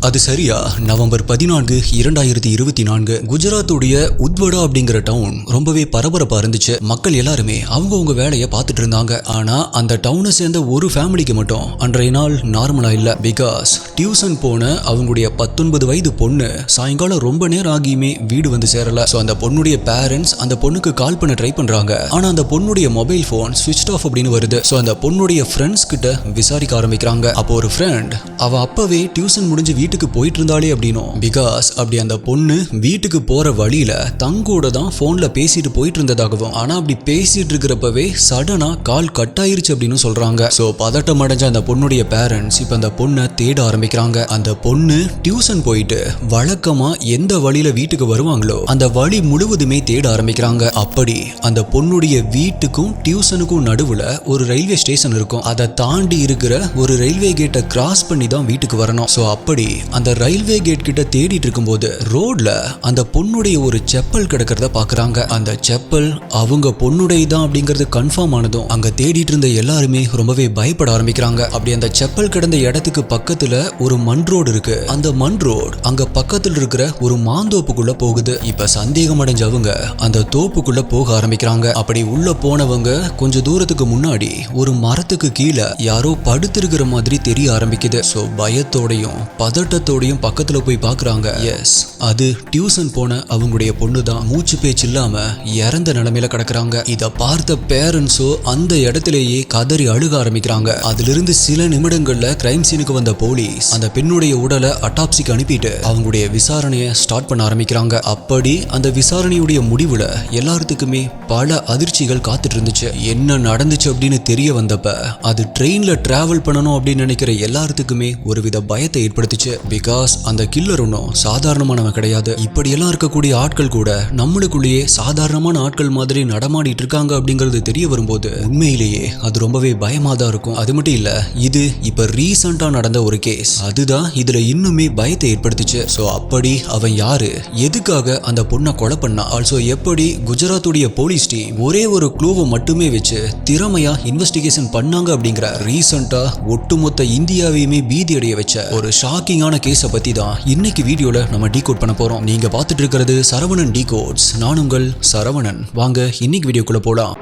அது சரியா? நவம்பர் பதினான்கு இரண்டாயிரத்தி இருபத்தி நான்கு குஜராத்துடைய உத்வடா அப்படிங்கிற டவுன் ரொம்பவே பரபரப்பா இருந்துச்சு. மக்கள் எல்லாருமே அவங்கவுங்க வேலையை பார்த்துட்டு இருந்தாங்க. ஆனா அந்த டவுனை சேர்ந்த ஒரு ஃபேமிலிக்கு மட்டும் அன்றைய நாள் நார்மலா இல்ல. பிகாஸ் டியூஷன் போன அவங்களுடைய பத்தொன்பது வயது பொண்ணு சாயங்காலம் ரொம்ப நேரம் ஆகியுமே வீடு வந்து சேரல. ஸோ அந்த பொண்ணுடைய பேரண்ட்ஸ் அந்த பொண்ணுக்கு கால் பண்ண ட்ரை பண்றாங்க. ஆனா அந்த பொண்ணுடைய மொபைல் ஃபோன் ஸ்விட்ச் ஆஃப் அப்படின்னு வருது. ஸோ அந்த பொண்ணுடைய ஃப்ரெண்ட்ஸ் கிட்ட விசாரிக்க ஆரம்பிக்கிறாங்க. அப்போ ஒரு ஃப்ரெண்ட் அவ அப்பவே டியூஷன் முடிஞ்சு வீட்டுக்கு போயிட்டு இருந்தாலே அப்படின்னும் பிகாஸ் அப்படி அந்த பொண்ணு வீட்டுக்கு போற வழியில தங்கோட தான் போன்ல பேசிட்டு போயிட்டு இருந்ததாகவும் ஆனா அப்படி பேசிட்டு இருக்கிறப்பவே சடனா கால் கட் ஆயிருச்சு அப்படின்னு சொல்றாங்க. ஸோ பதட்டம் அடைஞ்ச அந்த பொண்ணுடைய பேரண்ட்ஸ் இப்போ அந்த பொண்ணை தேட ஆரம்பிக்கிறாங்க. அந்த பொண்ணு டியூஷன் போயிட்டு வழக்கமா எந்த வழியில வீட்டுக்கு வருவாங்களோ அந்த வழி முழுவதுமே தேட ஆரம்பிக்கிறாங்க. அப்படி அந்த பொண்ணுடைய வீட்டுக்கும் டியூஷனுக்கும் நடுவுல ஒரு ரயில்வே ஸ்டேஷன் இருக்கும். அதை தாண்டி இருக்கிற ஒரு ரயில்வே கேட்டை கிராஸ் பண்ணி தான் வீட்டுக்கு வரணும். ஸோ அப்படி அந்த ரயில்வே கேட் கிட்ட தேடிட்டு இருக்கும்போது ரோட்ல அந்த பொண்ணுடைய ஒரு செப்பல் கிடக்கிறத பாக்குறாங்க. அந்த செப்பல் அவங்க பொண்ணுடைய தான் அப்படிங்கிறது கன்ஃபார்ம் ஆனதும் அங்க தேடிட்டு இருந்த எல்லாருமே ரொம்பவே பயப்பட ஆரம்பிக்கிறாங்க. அப்படி அந்த செப்பல் கிடந்த இடத்துக்கு பக்கத்துல ஒரு மண் ரோடு இருக்கு. அந்த மண் ரோடு அங்க பக்கத்துல இருக்கிற ஒரு மாந்தோப்புக்குள்ள போகுது. இப்ப சந்தேகம் அடைஞ்சவங்க அந்த தோப்புக்குள்ள போக ஆரம்பிக்கிறாங்க. அப்படி உள்ள போனவங்க கொஞ்ச தூரத்துக்கு முன்னாடி ஒரு மரத்துக்கு கீழே யாரோ படுத்திருக்கிற மாதிரி தெரிய ஆரம்பிக்குது. ஸோ பயத்தோடையும் பதட்டத்தோடையும் பக்கத்துல போய் பாக்குறாங்க. எஸ் அது டியூஷன் போன அவங்களுடைய பொண்ணு தான் மூச்சு பேச்சு இல்லாம இறந்த நிலைமையில கிடக்குறாங்க. இத பார்த்த பேரண்ட்ஸோ அந்த இடத்திலேயே கதறி அழுக ஆரம்பிக்கிறாங்க. அதிலிருந்து சில நிமிடங்கள்ல கிரைம் சீனுக்கு வந்த போலீஸ் அந்த பெண்ணுடைய உடலை அட்டாப்சிக்கு அனுப்பிட்டு அவங்களுடைய விசாரணையை ஸ்டார்ட் பண்ண ஆரம்பிக்கிறாங்க. அப்படி அந்த விசாரணையுடைய முடிவுல எல்லாத்துக்குமே பல அதிர்ச்சிகள் காத்துட்டு இருந்துச்சு என்ன நடந்துச்சு அப்படின்னு தெரிய வந்தப்ப அது ட்ரெயின்ல டிராவல் பண்ணணும் அப்படின்னு நினைக்கிற எல்லாத்துக்குமே ஒரு வித பயத்தை ஏற்படுத்துச்சு. பிகாஸ் அந்த கில்லர் ஒன்றும் சாதாரணமானவன் கிடையாது. இப்படியெல்லாம் இருக்கக்கூடிய ஆட்கள் கூட நம்மளுக்குள்ளேயே சாதாரணமான ஆட்கள் மாதிரி நடமாடிட்டு இருக்காங்க அப்படிங்கிறது தெரிய வரும்போது உண்மையிலேயே அது ரொம்பவே பயமா தான் இருக்கும். அது மட்டும் இல்ல இது இப்ப ரீசண்டா நடந்த ஒரு கேஸ் அதுதான் இதுல இன்னுமே பய பயத்தை ஏற்படுத்துச்சு. ஸோ அப்படி அவன் யாரு? எதுக்காக அந்த பொண்ணை கொலை பண்ணா? ஆல்சோ எப்படி குஜராத்துடைய போலீஸ் டீம் ஒரே ஒரு க்ளூவை மட்டுமே வச்சு திறமையா இன்வெஸ்டிகேஷன் பண்ணாங்க அப்படிங்கிற ரீசெண்டா ஒட்டுமொத்த இந்தியாவையுமே பீதி அடைய வச்ச ஒரு ஷாக்கிங்கான கேஸை பத்தி தான் இன்னைக்கு வீடியோல நம்ம டீகோட் பண்ண போறோம். நீங்க பார்த்துட்டு இருக்கிறது சரவணன் டீகோட்ஸ் நான் உங்கள் சரவணன். வாங்க இன்னைக்கு வீடியோக்குள்ள போலாம்.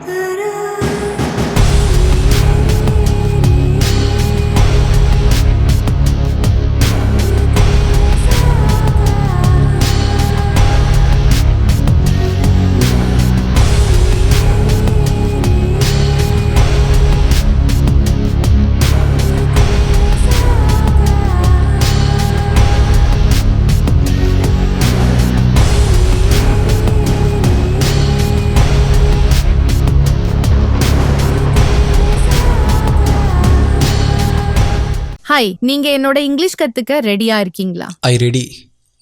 ஹாய் நீங்க என்னோட இங்கிலீஷ் கத்துக்க ரெடியா இருக்கீங்களா? I ready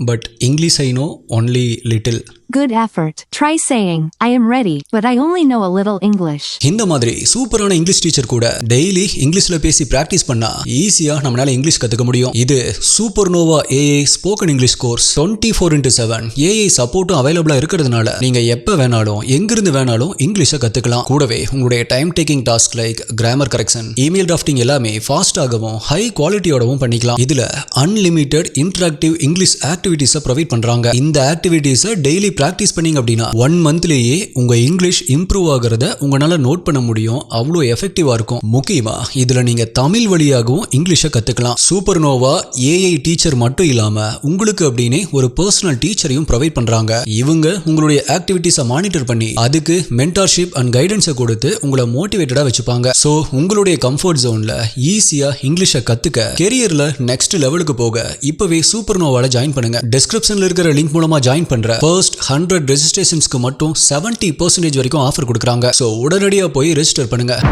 but English I know only little Good effort. Try saying, I am ready, but I only know a little English. இந்த மாதிரி சூப்பரான இங்கிலீஷ் டீச்சர் கூட டெய்லி இங்கிலீஷ்ல பேசி பிராக்டிஸ் பண்ணா ஈஸியா நம்மளால இங்கிலீஷ் கத்துக்க முடியும் இது super nova AI spoken English course twenty four into seven AI சப்போர்ட்டும் அவைலபிளா இருக்கிறதுனால நீங்க எப்ப வேணாலும் எங்கிருந்து வேணாலும் இங்கிலீஷை கத்துக்கலாம் கூடவே உங்களுடைய time taking task like grammar correction email drafting எல்லாமே ஃபாஸ்டாகவும் ஹை குவாலிட்டியோடவும் பண்ணிக்கலாம் இதுல அன்லிமிட்டெட் இன்டராக்டிவ் இங்கிலீஷ் ஆக்டிவிட்டீஸை ப்ரொவைட் பண்றாங்க இந்த ஆக்டிவிட்டீஸை டெய்லி ப்ராக்டிஸ் பண்ணீங்க அப்படின்னா ஒன் மந்த்லேயே உங்க இங்கிலீஷ் இம்ப்ரூவ் ஆகிறத உங்களால நோட் பண்ண முடியும். அவ்வளோ எஃபெக்டிவா இருக்கும். முக்கியமா இதுல நீங்க தமிழ் வழியாகவும் இங்கிலீஷை கத்துக்கலாம். சூப்பர் நோவா ஏஐ டீச்சர் மட்டும் இல்லாம உங்களுக்கு அப்படின்னு ஒரு பர்சனல் டீச்சரையும் ப்ரொவைட் பண்றாங்க. இவங்க உங்களுடைய ஆக்டிவிட்டீஸை மானிட்டர் பண்ணி அதுக்கு மென்டார்ஷிப் அண்ட் கைடன்ஸை கொடுத்து உங்களை மோட்டிவேட்டடா வச்சுப்பாங்க. ஸோ உங்களுடைய கம்ஃபர்ட் ஜோன்ல ஈஸியா இங்கிலீஷை கத்துக்க கெரியர்ல நெக்ஸ்ட் லெவலுக்கு போக இப்பவே சூப்பர் நோவால ஜாயின் பண்ணுங்க. டிஸ்கிரிப்ஷன்ல இருக்கிற லிங்க் மூலமா ஜாயின் பண்ற. ஃபர்ஸ்ட் ஹண்ட்ரட் ரெஜிஸ்ட்ரேஷன்ஸ்க்கு மட்டும் 70% பர்சன்டேஜ் வரைக்கும் ஆஃபர் கொடுக்குறாங்க. ஸோ உடனடியாக போய் ரெஜிஸ்டர் பண்ணுங்கள்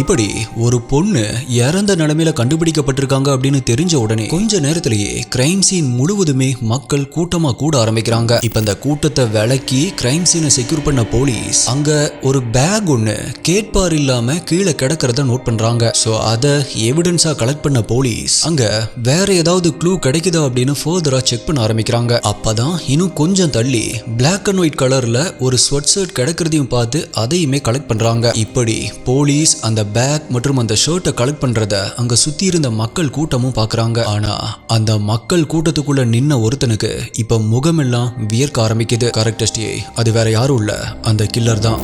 இப்படி ஒரு பொண்ணு இறந்த நிலைமையில கண்டுபிடிக்கப்பட்டிருக்காங்க அப்படின்னு தெரிஞ்ச உடனே கொஞ்ச நேரத்திலேயே கிரைம் சீன் முழுவதுமே மக்கள் கூட்டமா கூட ஆரம்பிக்கிறாங்க. இப்ப இந்த கூட்டத்தை விலக்கி கிரைம் சீனை செக்யூர் பண்ண போலீஸ் அங்க ஒரு பேக் ஒண்ணு கேட்பார் இல்லாம கீழே கிடக்கிறத நோட் பண்றாங்க. சோ அத எவிடன்ஸா கலெக்ட் பண்ண போலீஸ் அங்க வேற ஏதாவது க்ளூ கிடைக்குதா அப்படின்னு ஃபர்தரா செக் பண்ண ஆரம்பிக்கிறாங்க. அப்பதான் இன்னும் கொஞ்சம் தள்ளி பிளாக் அண்ட் ஒயிட் கலர்ல ஒரு ஸ்வெட் ஷர்ட் கிடைக்கிறதையும் பார்த்து அதையுமே கலெக்ட் பண்றாங்க. இப்படி போலீஸ் அந்த பேக் மற்றும் அந்த ஷர்ட்டை கலெக்ட் பண்றத அங்க சுத்தி இருந்த மக்கள் கூட்டமும் பாக்குறாங்க ஆனா அந்த மக்கள் கூட்டத்துக்குள்ள நின்ன ஒருத்தனுக்கு இப்ப முகமெல்லாம் வியர்க்க ஆரம்பிக்குது. கரெக்டஸ்டியே அது வேற யாரும் இல்ல. அந்த கில்லர் தான்.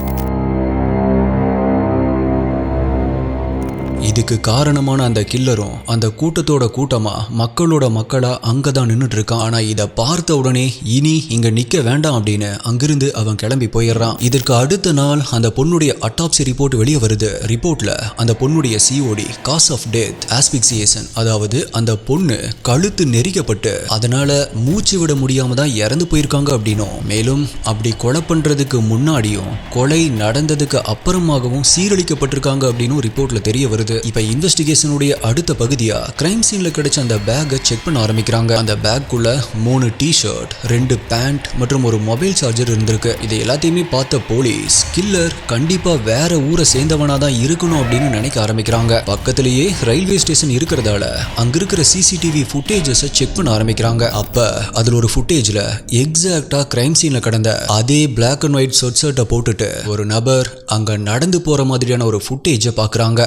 இதுக்கு காரணமான அந்த கில்லரும் அந்த கூட்டத்தோட கூட்டமா மக்களோட மக்களா அங்கதான் நின்றுட்டு இருக்கான் ஆனா இதை பார்த்த உடனே இனி இங்க நிக்க வேண்டாம் அப்படின்னு அங்கிருந்து அவன் கிளம்பி போயிடுறான். இதற்கு அடுத்த நாள் அந்த பொண்ணுடைய அட்டாப்சி ரிப்போர்ட் வெளியே வருது. ரிப்போர்ட்ல அந்த பொண்ணுடைய COD cause of death asphyxiation அதாவது அந்த பொண்ணு கழுத்து நெரிக்கப்பட்டு அதனால மூச்சு விட முடியாம தான் இறந்து போயிருக்காங்க அப்படின்னும். மேலும் அப்படி கொலை பண்றதுக்கு முன்னாடியும் கொலை நடந்ததுக்கு அப்புறமாகவும் சீரழிக்கப்பட்டிருக்காங்க அப்படின்னு ரிப்போர்ட்ல தெரிய வருது. இப்ப இன்வெஸ்டிகேஷனுடைய அடுத்த பகுதியா கிரைம் சீன்ல கிடைச்ச அந்த பேக்கை செக் பண்ண ஆரம்பிக்கிறாங்க. அந்த பேக்குள்ள மூணு டி ஷர்ட் ரெண்டு பேண்ட் மற்றும் ஒரு மொபைல் சார்ஜர் இருந்திருக்கு. இது எல்லாத்தையுமே பார்த்த போலீஸ் கில்லர் கண்டிப்பா வேற ஊரை சேர்ந்தவனா தான் இருக்கணும் அப்படின்னு நினைக்க ஆரம்பிக்கிறாங்க. பக்கத்திலேயே ரயில்வே ஸ்டேஷன் இருக்கிறதால அங்க இருக்கிற சிசிடிவி ஃபுட்டேஜஸ் செக் பண்ண ஆரம்பிக்கிறாங்க. அப்ப அதுல ஒரு ஃபுட்டேஜ்ல எக்ஸாக்டா கிரைம் சீன்ல கடந்த அதே பிளாக் அண்ட் ஒயிட் சொட் ஷர்ட்டை போட்டுட்டு ஒரு நபர் அங்க நடந்து போற மாதிரியான ஒரு ஃபுட்டேஜை பாக்குறாங்க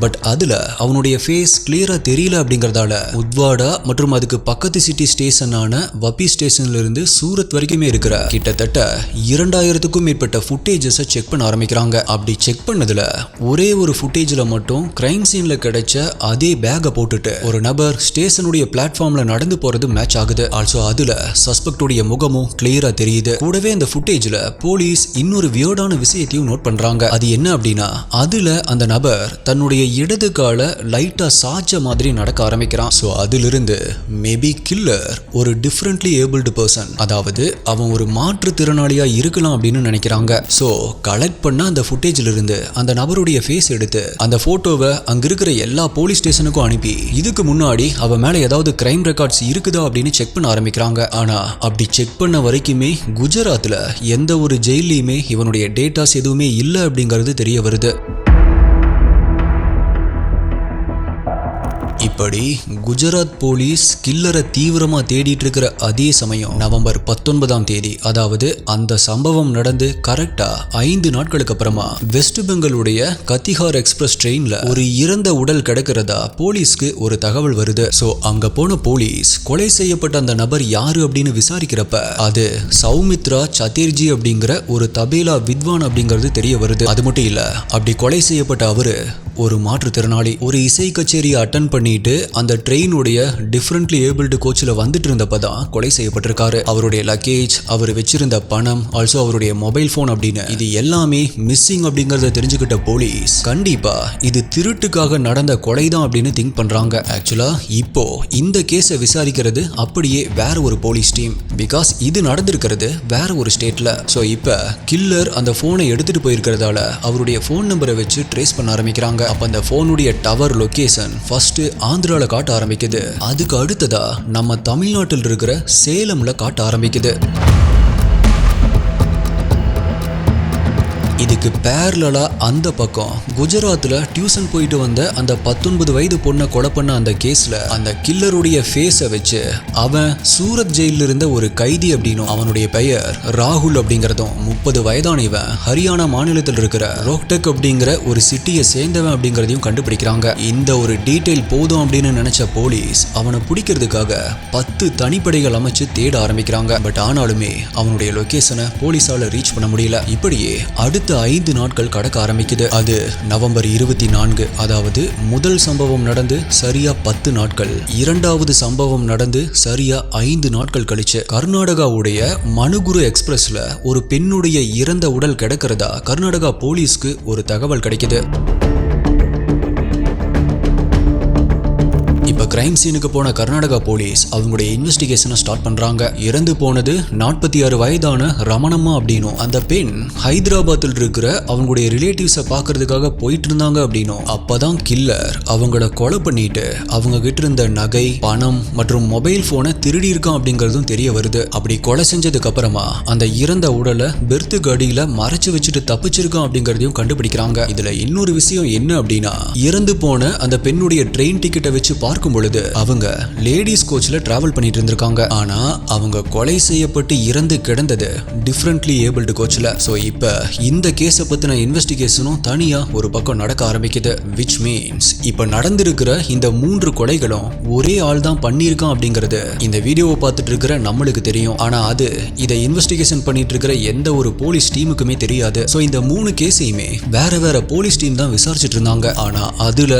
பட் அதுல அவனுடைய ஃபேஸ் கிளியரா தெரியல அப்படிங்கறதால உத்வாடா மற்றும் அதுக்கு பக்கத்து சிட்டி ஸ்டேஷனான வபி ஸ்டேஷன்ல இருந்து சூரத் வரைக்குமே இருக்கிற கிட்டத்தட்ட இரண்டாயிரத்துக்கும் மேற்பட்ட ஃபுட்டேஜஸை செக் பண்ண ஆரம்பிக்கிறாங்க. அப்படி செக் பண்ணதுல ஒரே ஒரு ஃபுட்டேஜ்ல மட்டும் கிரைம் சீன்ல கிடைச்ச அதே பேக்கை போட்டுட்டு ஒரு நபர் ஸ்டேஷனுடைய பிளாட்ஃபார்ம்ல நடந்து போறது மேட்ச் ஆகுது. ஆல்சோ அதுல சஸ்பெக்டுடைய முகமும் கிளியரா தெரியுது. கூடவே அந்த ஃபுட்டேஜ்ல போலீஸ் இன்னொரு வியர்டான விஷயத்தையும் நோட் பண்றாங்க. அது என்ன அப்படின்னா அதுல அந்த நபர் தன்னுடைய இடது காலை லைட்டாக சாய்ச்ச மாதிரி நடக்க ஆரம்பிக்கிறான். ஸோ அதிலிருந்து மேபி கில்லர் ஒரு டிஃப்ரெண்ட்லி ஏபிள்டு பர்சன் அதாவது அவன் ஒரு மாற்றுத்திறனாளியாக இருக்கலாம் அப்படின்னு நினைக்கிறாங்க. ஸோ கலெக்ட் பண்ண அந்த ஃபுட்டேஜில் இருந்து அந்த நபருடைய ஃபேஸ் எடுத்து அந்த ஃபோட்டோவை அங்கே இருக்கிற எல்லா போலீஸ் ஸ்டேஷனுக்கும் அனுப்பி இதுக்கு முன்னாடி அவன் மேலே ஏதாவது கிரைம் ரெக்கார்ட்ஸ் இருக்குதா அப்படின்னு செக் பண்ண ஆரம்பிக்கிறாங்க. ஆனால் அப்படி செக் பண்ண வரைக்குமே குஜராத்தில் எந்த ஒரு ஜெயிலையுமே இவனுடைய டேட்டாஸ் எதுவுமே இல்லை அப்படிங்கிறது தெரிய வருது. இப்படி குஜராத் போலீஸ் கில்லரை தீவிரமா தேடிட்டு இருக்கிற அதே சமயம் நவம்பர் பத்தொன்பதாம் தேதி அதாவது அந்த சம்பவம் நடந்து கரெக்டா ஐந்து நாட்களுக்கு அப்புறமா வெஸ்ட் பெங்காலுடைய கத்திஹார் எக்ஸ்பிரஸ் ட்ரெயின்ல ஒரு இறந்த உடல் கிடக்கிறதா போலீஸ்க்கு ஒரு தகவல் வருது. சோ அங்க போன போலீஸ் கொலை செய்யப்பட்ட அந்த நபர் யாரு அப்படின்னு விசாரிக்கிறப்ப அது சௌமித்ரா சத்தேர்ஜி அப்படிங்கிற ஒரு தபேலா வித்வான் அப்படிங்கிறது தெரிய வருது. அது மட்டும் இல்ல அப்படி கொலை செய்யப்பட்ட அவரு ஒரு மாற்றுத்திறனாளி ஒரு இசை கச்சேரியை அட்டன் பண்ணிட்டு அந்த ட்ரெயினுடைய டிஃப்ரெண்ட்லி ஏபிள்டு கோச்சில் வந்துட்டு இருந்தப்ப தான் கொலை செய்யப்பட்டிருக்காரு. அவருடைய லக்கேஜ் அவர் வச்சிருந்த பணம் ஆல்சோ அவருடைய மொபைல் ஃபோன் அப்படின்னு இது எல்லாமே மிஸ்ஸிங் அப்படிங்கறத தெரிஞ்சுக்கிட்ட போலீஸ் கண்டிப்பா இது திருட்டுக்காக நடந்த கொலை தான் அப்படின்னு திங்க் பண்றாங்க. ஆக்சுவலா இப்போ இந்த கேஸை விசாரிக்கிறது அப்படியே வேற ஒரு போலீஸ் டீம் பிகாஸ் இது நடந்திருக்கிறது வேற ஒரு ஸ்டேட்ல ஸோ இப்போ கில்லர் அந்த ஃபோனை எடுத்துட்டு போயிருக்கிறதால அவருடைய ஃபோன் நம்பரை வச்சு ட்ரேஸ் பண்ண ஆரம்பிக்கிறாங்க. அப்போ அந்த ஃபோனுடைய டவர் லொக்கேஷன் ஃபர்ஸ்ட் ஆந்திரால காட்ட ஆரம்பிக்குது. அதுக்கு அடுத்ததா நம்ம தமிழ்நாட்டில் இருக்கிற சேலம்ல காட்ட ஆரம்பிக்குது. இதுக்கு பேரலாக அந்த பக்கம். குஜராத்தில் டியூஷன் போயிட்டு வந்த அந்த பத்தொன்பது வயது பொண்ணை கொலை பண்ண அந்த கேஸில் அந்த கில்லருடைய ஃபேஸை வச்சு அவன் சூரத் ஜெயிலில் இருந்த ஒரு கைதி அப்படின்னும் அவனுடைய பெயர் ராகுல் அப்படிங்கிறதும் முப்பது வயதான இவன் ஹரியானா மாநிலத்தில் இருக்கிற ரோக்டெக் அப்படிங்கிற ஒரு சிட்டியை சேர்ந்தவன் அப்படிங்கிறதையும் கண்டுபிடிக்கிறாங்க. இந்த ஒரு டீட்டெயில் போதும் அப்படின்னு நினைச்ச போலீஸ் அவனை பிடிக்கிறதுக்காக பத்து தனிப்படைகள் அமைச்சு தேட ஆரம்பிக்கிறாங்க. பட் ஆனாலுமே அவனுடைய லொகேஷனை போலீஸால ரீச் பண்ண முடியல. இப்படியே அடுத்த ஐந்து நாட்கள் கடக்க ஆரம்பிக்குது. அது நவம்பர் இருபத்தி நான்கு. அதாவது முதல் சம்பவம் நடந்து சரியா பத்து நாட்கள். இரண்டாவது சம்பவம் நடந்து சரியா ஐந்து நாட்கள் கழிச்சு. கர்நாடகாவுடைய மனுகுரு எக்ஸ்பிரஸ்ல ஒரு பெண்ணுடைய இறந்த உடல் கிடக்கிறதா கர்நாடகா போலீஸ்க்கு ஒரு தகவல் கிடைக்குது. கிரைம் சீனுக்கு போன கர்நாடகா போலீஸ் அவங்களுடைய இன்வெஸ்டிகேஷனை ஸ்டார்ட் பண்றாங்க. இறந்து போனது நாற்பத்தி ஆறு வயதான ரமணம்மா அப்படின்னும். அந்த பெண் ஹைதராபாத்தில் இருக்கிற அவங்களுடைய ரிலேட்டிவ்ஸை பார்க்கறதுக்காக போயிட்டு இருந்தாங்க அப்படின்னும். அப்பதான் கில்லர் அவங்கள கொலை பண்ணிட்டு அவங்க கிட்ட இருந்த நகை பணம் மற்றும் மொபைல் போனை திருடி இருக்கான் அப்படிங்கறதும் தெரிய வருது. அப்படி கொலை செஞ்சதுக்கு அப்புறமா அந்த இறந்த உடலை பெர்த்துக்கு அடியில மறைச்சு வச்சுட்டு தப்பிச்சிருக்கான் அப்படிங்கறதையும் கண்டுபிடிக்கிறாங்க. இதுல இன்னொரு விஷயம் என்ன அப்படின்னா இறந்து போன அந்த பெண்ணுடைய ட்ரெயின் டிக்கெட்டை வச்சு பார்க்கும் பொழுது அவங்க லேடிஸ் கோச்ல டிராவல் பண்ணிட்டு இருந்திருக்காங்க. ஆனா அவங்க கொலை செய்யப்பட்டு இறந்து கிடந்தது டிஃப்ரெண்ட்லி ஏபிள்டு கோச்ல ஸோ இப்போ இந்த கேஸை பத்தின இன்வெஸ்டிகேஷனும் தனியா ஒரு பக்கம் நடக்க ஆரம்பிக்குது. விச் மீன்ஸ் இப்போ நடந்திருக்கிற இந்த மூன்று கொலைகளும் ஒரே ஆள் தான் பண்ணியிருக்கான் அப்படிங்கிறது இந்த வீடியோவை பார்த்துட்டு இருக்கிற நம்மளுக்கு தெரியும். ஆனா அது இதை இன்வெஸ்டிகேஷன் பண்ணிட்டு இருக்கிற எந்த ஒரு போலீஸ் டீமுக்குமே தெரியாது. ஸோ இந்த மூணு கேஸையுமே வேற வேற போலீஸ் டீம் தான் விசாரிச்சுட்டு இருந்தாங்க. ஆனா அதுல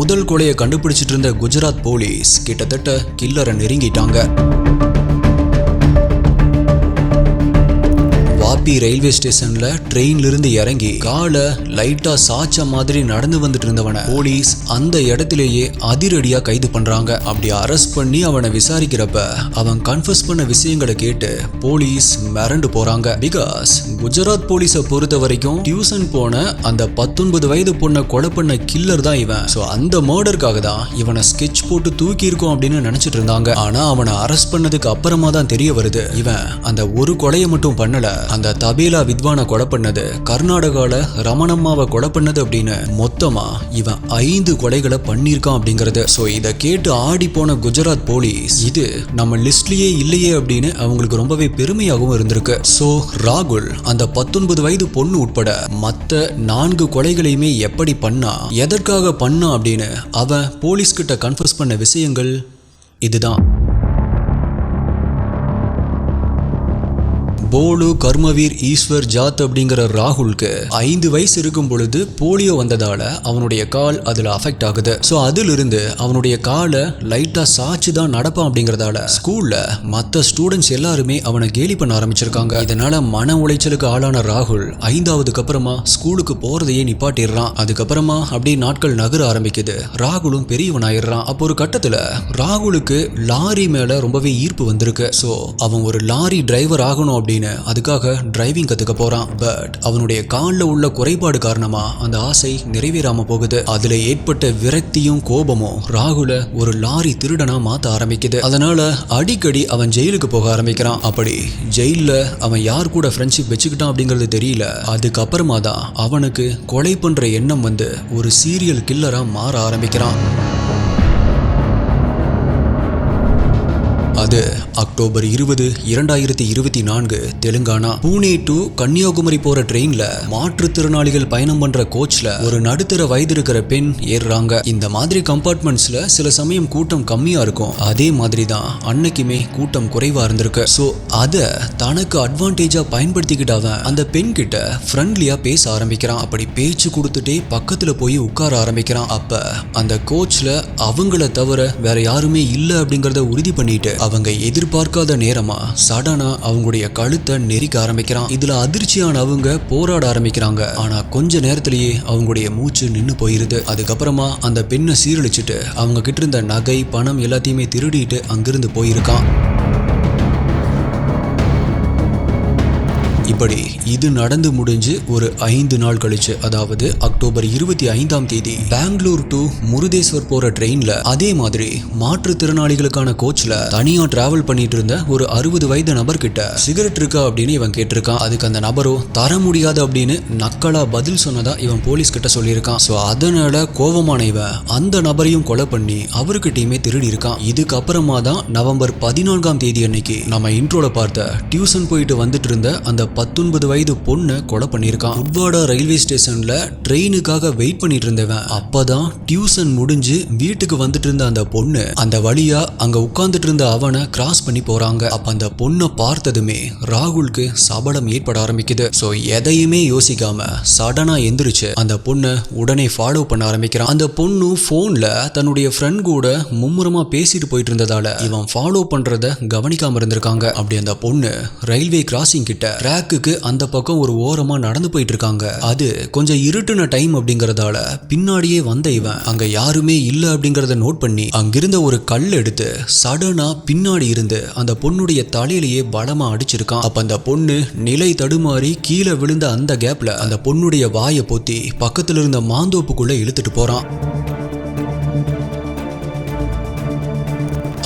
முதல் கொலையை கண்டுபிடிச்சிட்டு இருந்த குஜராத் போலீஸ். கிட்டத்தட்ட கில்லரை நெருங்கிட்டாங்க. வாபி ரயில்வே ஸ்டேஷன்ல ட்ரெயின்ல இருந்து இறங்கி காலை லைட்டா சாச்ச மாதிரி நடந்து வந்துட்டு இருந்தவனை. போலீஸ் அந்த இடத்திலேயே அதிரடியா கைது பண்றாங்க. அப்படி அரெஸ்ட் பண்ணி அவனை விசாரிக்கிறப்ப அவன் கன்ஃபஸ் பண்ண விஷயங்களை கேட்டு போலீஸ் மிரண்டு போறாங்க. பிகாஸ் குஜராத் போலீஸை பொறுத்த வரைக்கும் டியூஷன் போன அந்த பத்தொன்பது வயது பொண்ணை கொலை பண்ண கில்லர் தான் இவன். ஸோ அந்த மர்டருக்காக தான் இவனை ஸ்கெட்ச் போட்டு தூக்கி இருக்கோம் அப்படின்னு நினைச்சிட்டு இருந்தாங்க. ஆனா அவனை அரெஸ்ட் பண்ணதுக்கு அப்புறமா தான் தெரிய வருது. இவன் அந்த ஒரு கொலையை மட்டும் பண்ணல அந்த தபேலா வித்வானை கொலை பண்ணது கர்நாடகாவில் ரமணம்மாவை கொலை பண்ணது அப்படின்னு மொத்தமாக இவன் ஐந்து கொலைகளை பண்ணியிருக்கான் அப்படிங்கிறது. ஸோ இதை கேட்டு ஆடி போன குஜராத் போலீஸ் இது நம்ம லிஸ்ட்லேயே இல்லையே அப்படின்னு அவங்களுக்கு ரொம்பவே பெருமையாகவும் இருந்திருக்கு. ஸோ ராகுல் அந்த பத்தொன்பது வயது பொண்ணு உட்பட மற்ற நான்கு கொலைகளையுமே எப்படி பண்ணா எதற்காக பண்ணா அப்படின்னு அவன் போலீஸ்கிட்ட கன்ஃபர்ஸ் பண்ண விஷயங்கள் இதுதான். போலு கர்மவீர் ஈஸ்வர் ஜாத் அப்படிங்கிற ராகுலுக்கு ஐந்து வயசு இருக்கும் பொழுது போலியோ வந்ததால அவனுடைய கால் அதுல அஃபெக்ட் ஆகுது. ஸோ அதிலிருந்து அவனுடைய காலை லைட்டா சாச்சு தான் நடப்பான் அப்படிங்கறதால ஸ்கூல்ல மற்ற ஸ்டூடெண்ட்ஸ் எல்லாருமே அவனை கேலி பண்ண ஆரம்பிச்சிருக்காங்க. இதனால மன உளைச்சலுக்கு ஆளான ராகுல் ஐந்தாவதுக்கு அப்புறமா ஸ்கூலுக்கு போறதையே நிப்பாட்டிடுறான். அதுக்கப்புறமா அப்படியே நாட்கள் நகர ஆரம்பிக்குது. ராகுலும் பெரியவன் ஆயிடுறான். அப்போ ஒரு கட்டத்துல ராகுலுக்கு லாரி மேல ரொம்பவே ஈர்ப்பு வந்திருக்கு. ஸோ அவன் ஒரு லாரி டிரைவர் ஆகணும் அப்படின்னு அதுக்காக டிரைவிங் கற்றுக்க போகிறான் பட் அவனுடைய காலில் உள்ள குறைபாடு காரணமாக அந்த ஆசை நிறைவேறாமல் போகுது. அதில் ஏற்பட்ட விரக்தியும் கோபமும் ராகுல ஒரு லாரி திருடனா மாற்ற ஆரம்பிக்குது. அதனால் அடிக்கடி அவன் ஜெயிலுக்கு போக ஆரம்பிக்கிறான். அப்படி ஜெயிலில் அவன் யார் கூட ஃப்ரெண்ட்ஷிப் வச்சுக்கிட்டான் அப்படிங்கிறது தெரியல. அதுக்கப்புறமா தான் அவனுக்கு கொலை பண்ணுற எண்ணம் வந்து ஒரு சீரியல் கில்லராக மாற ஆரம்பிக்கிறான். அது அக்டோபர் இருபது இரண்டாயிரத்தி இருபத்தி நான்கு தெலுங்கானா பூனே டு கன்னியாகுமரி போற ட்ரெயின்ல மாற்றுத்திறனாளிகள் பயணம் பண்ற கோச்ல ஒரு நடுத்தர வயது இருக்கிற பெண் ஏறுறாங்க. இந்த மாதிரி கம்பார்ட்மெண்ட்ஸ்ல சில சமயம் கூட்டம் கம்மியா இருக்கும். அதே மாதிரி தான் அன்னைக்குமே கூட்டம் குறைவா இருந்திருக்கு. ஸோ அதை தனக்கு அட்வான்டேஜா பயன்படுத்திக்கிட்டாதான் அந்த பெண் கிட்ட ஃப்ரெண்ட்லியா பேச ஆரம்பிக்கிறான். அப்படி பேச்சு கொடுத்துட்டே பக்கத்துல போய் உட்கார ஆரம்பிக்கிறான். அப்ப அந்த கோச்ல அவங்கள தவிர வேற யாருமே இல்லை அப்படிங்கறத உறுதி பண்ணிட்டு அவங்க எதிர்பார்க்காத நேரமா? சடனா அவங்களுடைய கழுத்தை நெரிக்க ஆரம்பிக்கிறான். இதுல அதிர்ச்சியான அவங்க போராட ஆரம்பிக்கிறாங்க. ஆனா கொஞ்ச நேரத்திலேயே அவங்களுடைய மூச்சு நின்று போயிருது. அதுக்கப்புறமா அந்த பெண்ணை சீரழிச்சிட்டு அவங்க கிட்ட இருந்த நகை பணம் எல்லாத்தையுமே திருடிட்டு அங்கிருந்து போயிருக்கான். இப்படி இது நடந்து முடிஞ்சு ஒரு ஐந்து நாள் கழிச்சு அதாவது அக்டோபர் இருபத்தி ஐந்தாம் தேதி பெங்களூர் டு முருதேஸ்வர் போற ட்ரெயின்ல அதே மாதிரி மாற்றுத்திறனாளிகளுக்கான கோச்ல தனியா டிராவல் பண்ணிட்டு இருந்த ஒரு அறுபது வயது நபர் கிட்ட சிகரெட் இருக்கா அப்படின்னு இவன் கேட்டிருக்கான். அதுக்கு அந்த நபரோ தர முடியாது அப்படின்னு நக்கலா பதில் சொன்னதா இவன் போலீஸ் கிட்ட சொல்லியிருக்கான். ஸோ அதனால கோபமான இவன் அந்த நபரையும் கொலை பண்ணி அவருக்கிட்டையுமே திருடி இருக்கான். இதுக்கப்புறமா தான் நவம்பர் பதினான்காம் தேதி அன்னைக்கு நம்ம இன்ட்ரோல பார்த்த டியூஷன் போயிட்டு வந்துட்டு இருந்த அந்த பத்தொன்பது வயது பொண்ணை கொலை பண்ணியிருக்கான். உட்வாடா ரயில்வே ஸ்டேஷன்ல ட்ரெயினுக்காக வெயிட் பண்ணிட்டு இருந்தவன் அப்பதான் டியூஷன் முடிஞ்சு வீட்டுக்கு வந்துட்டு இருந்த அந்த பொண்ணு அந்த வழியா அங்க உட்கார்ந்துட்டு இருந்த அவனை கிராஸ் பண்ணி போறாங்க. அப்ப அந்த பொண்ணை பார்த்ததுமே ராகுலுக்கு சபலம் ஏற்பட ஆரம்பிக்குது. ஸோ எதையுமே யோசிக்காம சடனா எந்திரிச்சு அந்த பொண்ணை உடனே ஃபாலோ பண்ண ஆரம்பிக்கிறான். அந்த பொண்ணு போன்ல தன்னுடைய ஃப்ரெண்ட் கூட மும்முரமா பேசிட்டு போயிட்டு இருந்ததால இவன் ஃபாலோ பண்றத கவனிக்காம இருந்திருக்காங்க. அப்படி அந்த பொண்ணு ரயில்வே கிராசிங் கிட்ட ட்ராக் பேக்குக்கு அந்த பக்கம் ஒரு ஓரமா நடந்து போயிட்டு இருக்காங்க அது கொஞ்சம் இருட்டுன டைம் அப்படிங்கறதால பின்னாடியே வந்த இவன். அங்க யாருமே இல்ல அப்படிங்கறத நோட் பண்ணி அங்கிருந்த ஒரு கல் எடுத்து சடனா பின்னாடி இருந்து அந்த பொண்ணுடைய தலையிலேயே பலமா அடிச்சிருக்கான். அப்ப அந்த பொண்ணு நிலை தடுமாறி கீழே விழுந்த அந்த கேப்ல அந்த பொண்ணுடைய வாயை பொத்தி பக்கத்துல இருந்த மாந்தோப்புக்குள்ள இழுத்துட்டு போறான்.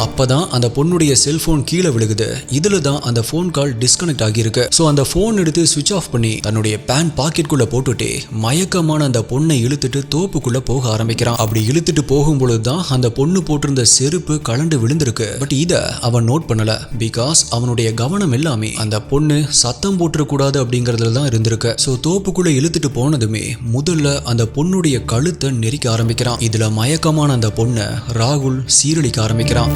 அப்போ தான் அந்த பொண்ணுடைய செல்ஃபோன் கீழே விழுகுது. இதில் தான் அந்த ஃபோன் கால் டிஸ்கனெக்ட் ஆகியிருக்கு. ஸோ அந்த ஃபோன் எடுத்து சுவிட்ச் ஆஃப் பண்ணி தன்னுடைய பேண்ட் பாக்கெட்டுக்குள்ளே போட்டுட்டு மயக்கமான அந்த பொண்ணை இழுத்துட்டு தோப்புக்குள்ளே போக ஆரம்பிக்கிறான். அப்படி இழுத்துட்டு போகும்பொழுது தான் அந்த பொண்ணு போட்டிருந்த செருப்பு கலண்டு விழுந்திருக்கு. பட் இதை அவன் நோட் பண்ணல. பிகாஸ் அவனுடைய கவனம் எல்லாமே அந்த பொண்ணு சத்தம் போட்டுறக்கூடாது அப்படிங்கறதுல தான் இருந்திருக்கு. ஸோ தோப்புக்குள்ளே இழுத்துட்டு போனதுமே முதல்ல அந்த பொண்ணுடைய கழுத்தை நெரிக்க ஆரம்பிக்கிறான். இதில் மயக்கமான அந்த பொண்ணை ராகுல் சீரழிக்க ஆரம்பிக்கிறான்.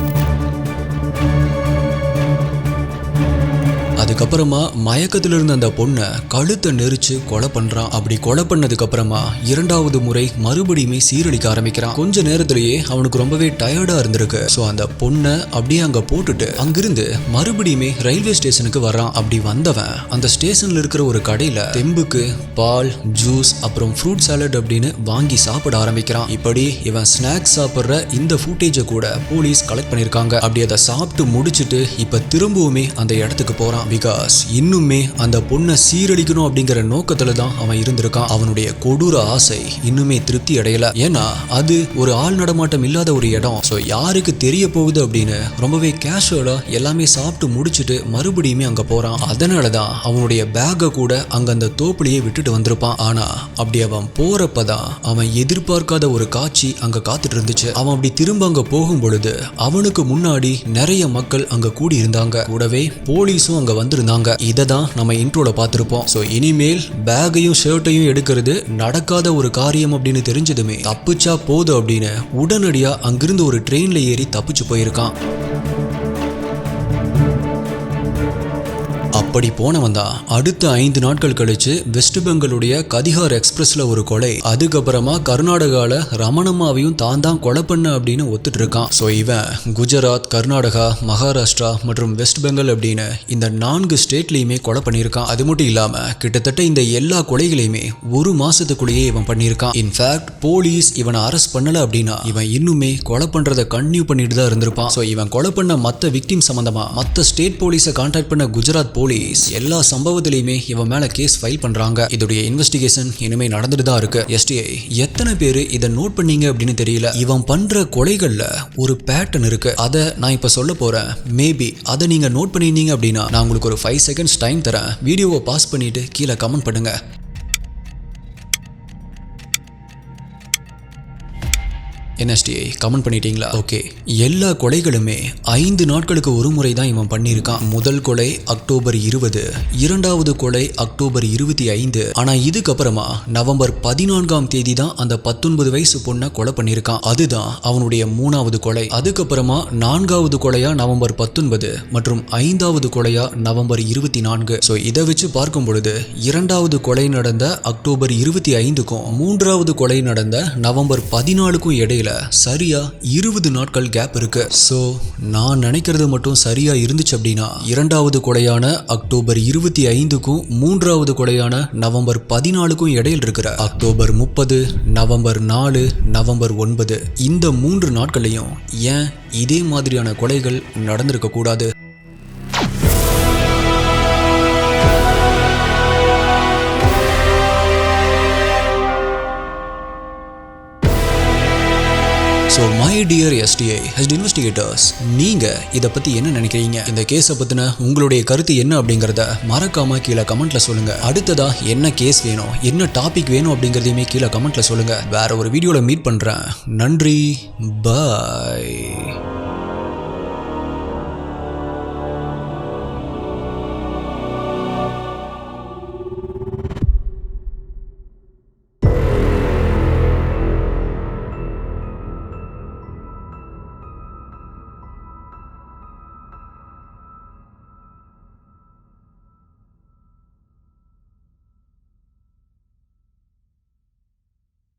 அதுக்கப்புறமா மயக்கத்தில் இருந்த அந்த பொண்ணை கழுத்தை நெரிச்சு கொலை பண்றான். அப்படி கொலை பண்ணதுக்கு அப்புறமா இரண்டாவது முறை மறுபடியுமே சீரழிக்க ஆரம்பிக்கிறான். கொஞ்ச நேரத்திலேயே அவனுக்கு ரொம்பவே டயர்டா இருந்திருக்கு. ஸோ அந்த பொண்ணை அப்படியே அங்க போட்டுட்டு அங்கிருந்து மறுபடியுமே ரயில்வே ஸ்டேஷனுக்கு வர்றான். அப்படி வந்தவன் அந்த ஸ்டேஷன்ல இருக்கிற ஒரு கடையில தெம்புக்கு பால் ஜூஸ் அப்புறம் ஃப்ரூட் சாலட் அப்படின்னு வாங்கி சாப்பிட ஆரம்பிக்கிறான். இப்படி இவன் ஸ்நாக்ஸ் சாப்பிட்ற இந்த ஃபுட்டேஜை கூட போலீஸ் கலெக்ட் பண்ணியிருக்காங்க அப்படி அதை சாப்பிட்டு முடிச்சுட்டு இப்ப திரும்பவுமே அந்த இடத்துக்கு போறான். பிகாஸ் இன்னுமே அந்த பொண்ணை சீரழிக்கணும் அப்படிங்கிற நோக்கத்துல தான் அவன் இருந்திருக்கான். அவனுடைய கொடூர ஆசை இன்னுமே திருப்தி அடையல. ஏன்னா அது ஒரு ஆள் நடமாட்டம் இல்லாத ஒரு இடம். ஸோ யாருக்கு தெரிய போகுது அப்படின்னு ரொம்பவே கேஷுவலா எல்லாமே சாப்பிட்டு முடிச்சிட்டு மறுபடியுமே அங்க போறான். அதனால தான் அவனுடைய பேக்கை கூட அங்க அந்த தோப்புலையே விட்டுட்டு வந்திருப்பான். ஆனா அப்படி அவன் போறப்பதான் அவன் எதிர்பார்க்காத ஒரு காட்சி அங்க காத்துட்டு இருந்துச்சு. அவன் அப்படி திரும்ப அங்க போகும் பொழுது அவனுக்கு முன்னாடி நிறைய மக்கள் அங்க கூடி இருந்தாங்க கூடவே போலீஸும் அங்க வந்திருந்தாங்க. இதை தான் நம்ம இன்ட்ரோல பார்த்துருப்போம். ஸோ இனிமேல் பேக்கையும் ஷர்ட்டையும் எடுக்கிறது நடக்காத ஒரு காரியம் அப்படின்னு தெரிஞ்சதுமே தப்பிச்சா போதும் அப்படின்னு உடனடியாக அங்கிருந்து ஒரு ட்ரெயின்ல ஏறி தப்பிச்சு போயிருக்கான். அப்படி போனவன் தான் அடுத்த ஐந்து நாட்கள் கழிச்சு வெஸ்ட் பெங்காலுடைய கதிகார் எக்ஸ்பிரஸ்ல ஒரு கொலை. அதுக்கப்புறமா கர்நாடகால ரமணம்மாவையும் தான் தான் கொலை பண்ண அப்படின்னு ஒத்துட்டு இருக்கான் ஸோ இவன் குஜராத் கர்நாடகா மகாராஷ்டிரா மற்றும் வெஸ்ட் பெங்கால் அப்படின்னு இந்த நான்கு ஸ்டேட்லையுமே கொலை பண்ணியிருக்கான். அது மட்டும் இல்லாம கிட்டத்தட்ட இந்த எல்லா கொலைகளையுமே ஒரு மாசத்துக்குள்ளேயே இவன் பண்ணியிருக்கான். இன்ஃபேக்ட் போலீஸ் இவனை அரெஸ்ட் பண்ணல அப்படின்னா இவன் இன்னுமே கொலை பண்றதை கன்டினியூ பண்ணிட்டு தான் இருந்திருப்பான். ஸோ இவன் கொலை பண்ண மற்ற விக்டிம் சம்பந்தமா மற்ற ஸ்டேட் போலீஸை கான்டாக்ட் பண்ண குஜராத் போலீஸ் எல்லா சம்பவத்திலையுமே இவன் மேல கேஸ் ஃபைல் பண்றாங்க. இதோடைய இன்வெஸ்டிகேஷன் இனிமே நடந்துட்டு தான் இருக்கு. எஸ்டிஐ எத்தனை பேர் இதை நோட் பண்ணீங்க அப்படின்னு தெரியல. இவன் பண்ற கொலைகள்ல ஒரு பேட்டர்ன் இருக்கு. அதை நான் இப்ப சொல்ல போறேன். மேபி அதை நீங்க நோட் பண்ணியிருந்தீங்க அப்படின்னா நான் உங்களுக்கு ஒரு ஃபைவ் செகண்ட்ஸ் டைம் தரேன். வீடியோவை பாஸ் பண்ணிட்டு கீழே கமெண்ட் பண்ணுங்க. என்எஸ்டிஐ கமெண்ட் பண்ணிட்டீங்களா? ஓகே எல்லா கொலைகளுமே ஐந்து நாட்களுக்கு ஒரு முறை தான் இவன் பண்ணியிருக்கான். முதல் கொலை அக்டோபர் இருபது இரண்டாவது கொலை அக்டோபர் இருபத்தி ஐந்து ஆனா இதுக்கப்புறமா நவம்பர் பதினான்காம் தேதி தான் அந்த பத்தொன்பது வயசு பொண்ணை கொலை பண்ணியிருக்கான். அதுதான் அவனுடைய மூணாவது கொலை. அதுக்கப்புறமா நான்காவது கொலையா நவம்பர் பத்தொன்பது மற்றும் ஐந்தாவது கொலையா நவம்பர் இருபத்தி நான்கு. ஸோ இதை வச்சு பார்க்கும் பொழுது இரண்டாவது கொலை நடந்த அக்டோபர் இருபத்தி ஐந்துக்கும் மூன்றாவது கொலை நடந்த நவம்பர் பதினாலுக்கும் இடையில சரியா? இருபது நாட்கள் கேப் இருக்கு. ஸோ நான் நினைக்கிறது மட்டும் சரியா இருந்துச்சு அப்படின்னா இரண்டாவது கொலையான அக்டோபர் இருபத்தி ஐந்துக்கும் மூன்றாவது கொலையான நவம்பர் பதினாலுக்கும் இடையில் இருக்கிற அக்டோபர் முப்பது நவம்பர் நாலு நவம்பர் ஒன்பது இந்த மூன்று நாட்களையும் ஏன் இதே மாதிரியான கொலைகள் நடந்திருக்க கூடாது so my dear STI heist investigators நீங்கள் இதை பற்றி என்ன நினைக்கிறீங்க? இந்த கேஸை பற்றின உங்களுடைய கருத்து என்ன அப்படிங்கிறத மறக்காம கீழே கமெண்ட்ல சொல்லுங்க. அடுத்ததா என்ன கேஸ் வேணும்? என்ன டாபிக் வேணும் அப்படிங்கிறதையுமே கீழே கமெண்ட்ல சொல்லுங்க. வேற ஒரு வீடியோவில் மீட் பண்ணுறேன் நன்றி. பாய்